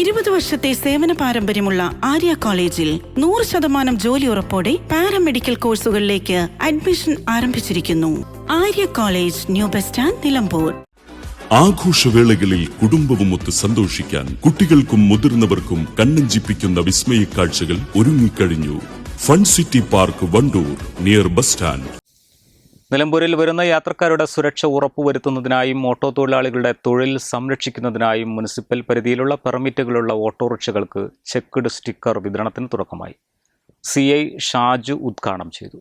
ഇരുപത് വർഷത്തെ സേവന പാരമ്പര്യമുള്ള ആര്യ കോളേജിൽ നൂറ് ശതമാനം ജോലി ഉറപ്പോടെ പാരാമെഡിക്കൽ കോഴ്സുകളിലേക്ക് അഡ്മിഷൻ ആരംഭിച്ചിരിക്കുന്നു. Arya college new bus stand Nilambur. ആഘോഷവേളകളിൽ കുടുംബവുമൊത്ത് സന്തോഷിക്കാൻ കുട്ടികൾക്കും മുതിർന്നവർക്കും കണ്ണഞ്ചിപ്പിക്കുന്ന വിസ്മയ കാഴ്ചകൾ ഒരുങ്ങിക്കഴിഞ്ഞു. Fun city park Wandoor near bus stand. നിലമ്പൂരിൽ വരുന്ന യാത്രക്കാരുടെ സുരക്ഷ ഉറപ്പുവരുത്തുന്നതിനായും ഓട്ടോ തൊഴിലാളികളുടെ തൊഴിൽ സംരക്ഷിക്കുന്നതിനായും മുനിസിപ്പൽ പരിധിയിലുള്ള പെർമിറ്റുകളുള്ള ഓട്ടോറിക്ഷകൾക്ക് ചെക്ക്ഡ് സ്റ്റിക്കർ വിതരണത്തിന് തുടക്കമായി. സി ഐ ഷാജു ഉദ്ഘാടനം ചെയ്തു.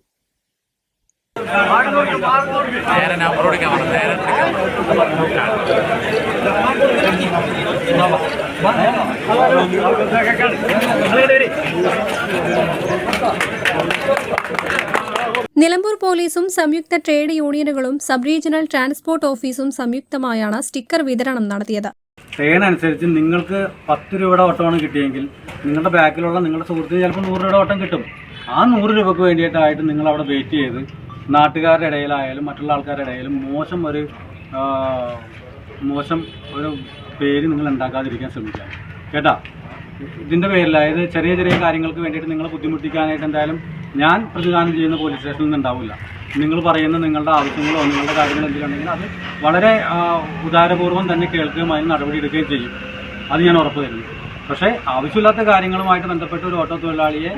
നിലമ്പൂർ പോലീസും സംയുക്ത ട്രേഡ് യൂണിയനുകളും സബ് റീജിയണൽ ട്രാൻസ്പോർട്ട് ഓഫീസും സംയുക്തമായാണ് സ്റ്റിക്കർ വിതരണം നടത്തിയത്. ട്രെയിൻ അനുസരിച്ച് നിങ്ങൾക്ക് പത്ത് രൂപയുടെ ഓട്ടമാണ് കിട്ടിയെങ്കിൽ നിങ്ങളുടെ ബാക്കിലുള്ള നിങ്ങളുടെ സുഹൃത്തിന് ചിലപ്പോൾ നൂറ് രൂപയുടെ ഓട്ടം കിട്ടും. ആ നൂറ് രൂപയ്ക്ക് വേണ്ടിയിട്ടായിട്ട് നിങ്ങൾ അവിടെ വെയിറ്റ് ചെയ്ത് നാട്ടുകാരുടെ ഇടയിലായാലും മറ്റുള്ള ആൾക്കാരുടെ ഇടയിലും മോശം ഒരു മോശം ഒരു പേര് നിങ്ങൾ ഉണ്ടാക്കാതിരിക്കാൻ ശ്രമിക്കുക. കേട്ടാ? ഇതിന്റെ പേരിൽ അതായത് ചെറിയ ചെറിയ കാര്യങ്ങൾക്ക് വേണ്ടിയിട്ട് നിങ്ങളെ ബുദ്ധിമുട്ടിക്കാനായിട്ട് എന്തായാലും ഞാൻ പ്രതിദാനം ചെയ്യുന്ന പോലീസ് സ്റ്റേഷനിൽ നിന്ന് ഉണ്ടാവില്ല. നിങ്ങൾ പറയുന്ന നിങ്ങളുടെ ആവശ്യങ്ങളോ നിങ്ങളുടെ കാര്യങ്ങളോ എന്തെങ്കിലും അത് വളരെ ഉദാരപൂർവം തന്നെ കേൾക്കുകയും അതിന് നടപടി എടുക്കുകയും ചെയ്യും. അത് ഞാൻ ഉറപ്പ് തരുന്നു. പക്ഷേ ആവശ്യമില്ലാത്ത കാര്യങ്ങളുമായിട്ട് ബന്ധപ്പെട്ട ഒരു ഓട്ടോ തൊഴിലാളിയെ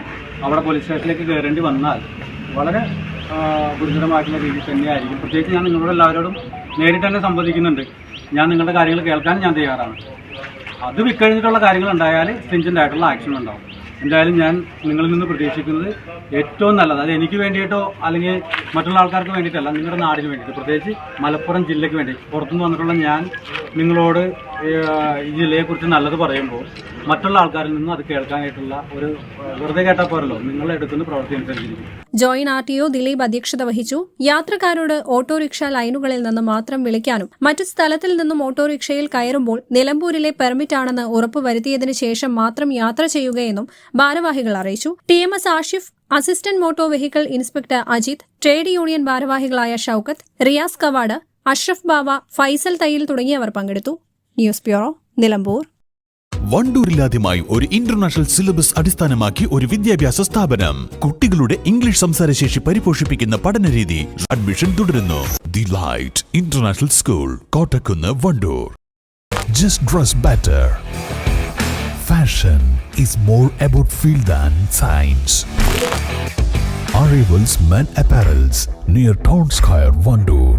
അവിടെ പോലീസ് സ്റ്റേഷനിലേക്ക് കയറേണ്ടി വന്നാൽ വളരെ ഗുരുതരമായിട്ടുള്ള രീതിയിൽ തന്നെയായിരിക്കും. പ്രത്യേകിച്ച് ഞാൻ നിങ്ങളോട് എല്ലാവരോടും നേരിട്ട് തന്നെ സംവദിക്കുന്നുണ്ട്. ഞാൻ നിങ്ങളുടെ കാര്യങ്ങൾ കേൾക്കാൻ ഞാൻ തയ്യാറാണ്. അത് വിക്കഴിഞ്ഞിട്ടുള്ള കാര്യങ്ങൾ ഉണ്ടായാൽ സ്റ്റിഞ്ചന്റ് ആയിട്ടുള്ള ആക്ഷൻ ഉണ്ടാവും. എന്തായാലും ഞാൻ നിങ്ങളിൽ നിന്ന് പ്രതീക്ഷിക്കുന്നത് ഏറ്റവും നല്ലത്. അത് എനിക്ക് വേണ്ടിയിട്ടോ അല്ലെങ്കിൽ മറ്റുള്ള ആൾക്കാർക്ക് വേണ്ടിയിട്ടല്ല നിങ്ങളുടെ നാടിന് വേണ്ടിയിട്ട്. പ്രത്യേകിച്ച് മലപ്പുറം ജില്ലയ്ക്ക് വേണ്ടി. പുറത്തുനിന്ന് വന്നിട്ടുള്ള ഞാൻ നിങ്ങളോട് ഈ ജില്ലയെക്കുറിച്ച് നല്ലത് പറയുമ്പോൾ മറ്റുള്ള ആൾക്കാരിൽ നിന്നും അത് കേൾക്കാനായിട്ടുള്ള ഒരു വെറുതെ കേട്ടാൽ പോരല്ലോ. നിങ്ങൾ എടുക്കുന്ന പ്രവൃത്തി അനുസരിച്ചിരിക്കും. Joint R T O Dileep അധ്യക്ഷത വഹിച്ചു. യാത്രക്കാരോട് ഓട്ടോറിക്ഷ ലൈനുകളിൽ നിന്ന് മാത്രം വിളിക്കാനും മറ്റു സ്ഥലത്തിൽ നിന്നും ഓട്ടോറിക്ഷയിൽ കയറുമ്പോൾ നിലമ്പൂരിലെ പെർമിറ്റ് ആണെന്ന് ഉറപ്പുവരുത്തിയതിനു ശേഷം മാത്രം യാത്ര ചെയ്യുകയെന്നും ഭാരവാഹികൾ അറിയിച്ചു. T M S Ashif assistant motor vehicle inspector Ajith trade union ഭാരവാഹികളായ ഷൌക്കത്ത് റിയാസ് കവാട് അഷ്റഫ് ബാവ ഫൈസൽ തയ്യിൽ തുടങ്ങിയവർ പങ്കെടുത്തു. News bureau Nilambur. വണ്ടൂരിലാദ്യമായി ഒരു ഇന്റർനാഷണൽ സിലബസ് അടിസ്ഥാനമാക്കി ഒരു വിദ്യാഭ്യാസ സ്ഥാപനം. കുട്ടികളുടെ ഇംഗ്ലീഷ് സംസാരശേഷി പരിപോഷിപ്പിക്കുന്ന പഠനരീതി അഡ്മിഷൻ തുടരുന്നു. The light international school Kottakkunnu Wandoor. Just dress better fashion is more about feel than science Arrivals Men Apparels near Town Square, Vandoor.